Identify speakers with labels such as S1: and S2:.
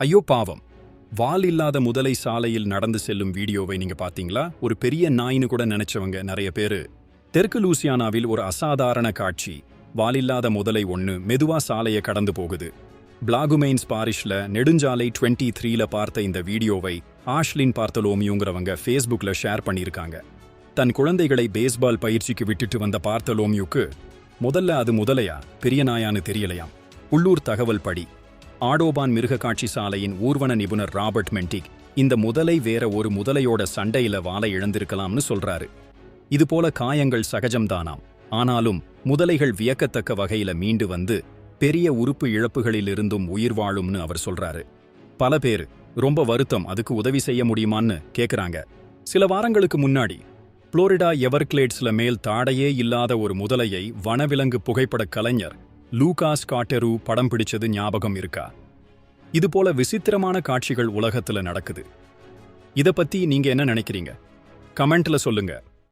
S1: ஐயோ பாவம். வால் இல்லாத முதலை சாலையில் நடந்து செல்லும் வீடியோவை நீங்க பாத்தீங்களா ஒரு பெரிய நாயின்னு கூட நினைச்சவங்க நிறைய பேரு. தெற்கு லூசியானாவில் ஒரு அசாதாரண காட்சி. வாலில்லாத முதலை ஒண்ணு மெதுவா சாலையை கடந்து போகுது. பிளாகுமெயின்ஸ் பாரிஷ்ல நெடுஞ்சாலை 23 த்ரீல பார்த்த இந்த வீடியோவை ஆஷ்லின் பார்த்தலோமியுங்கிறவங்க ஃபேஸ்புக்ல ஷேர் பண்ணியிருக்காங்க. தன் குழந்தைகளை பேஸ்பால் பயிற்சிக்கு விட்டுட்டு வந்த பார்த்தலோமியுக்கு முதல்ல அது முதலையா பெரிய நாயான்னு தெரியலையாம். உள்ளூர் தகவல் படி. ஆடோபான் மிருகக்காட்சி சாலையின் ஊர்வன நிபுணர் ராபர்ட் மென்டிக் இந்த முதலை வேற ஒரு முதலையோட சண்டையில வாழை இழந்திருக்கலாம்னு சொல்றாரு. இது போல காயங்கள் சகஜம்தானாம். ஆனாலும் முதலைகள் வியக்கத்தக்க வகையில மீண்டு வந்து பெரிய உறுப்பு இழப்புகளிலிருந்தும் உயிர் வாழும்னு அவர் சொல்றாரு. பல பேர் ரொம்ப வருத்தம் அதுக்கு உதவி செய்ய முடியுமான்னு கேக்குறாங்க. சில வாரங்களுக்கு முன்னாடி புளோரிடா எவர்கிளேட்ஸ்ல மேல் தாடையே இல்லாத ஒரு முதலையை வனவிலங்கு புகைப்பட கலைஞர் லூகாஸ் காட்டெரு படம் பிடிச்சது ஞாபகம் இருக்கா? இது போல விசித்திரமான காட்சிகள் உலகத்துல நடக்குது. இத பத்தி நீங்க என்ன நினைக்கிறீங்க? கமெண்ட்ல சொல்லுங்க.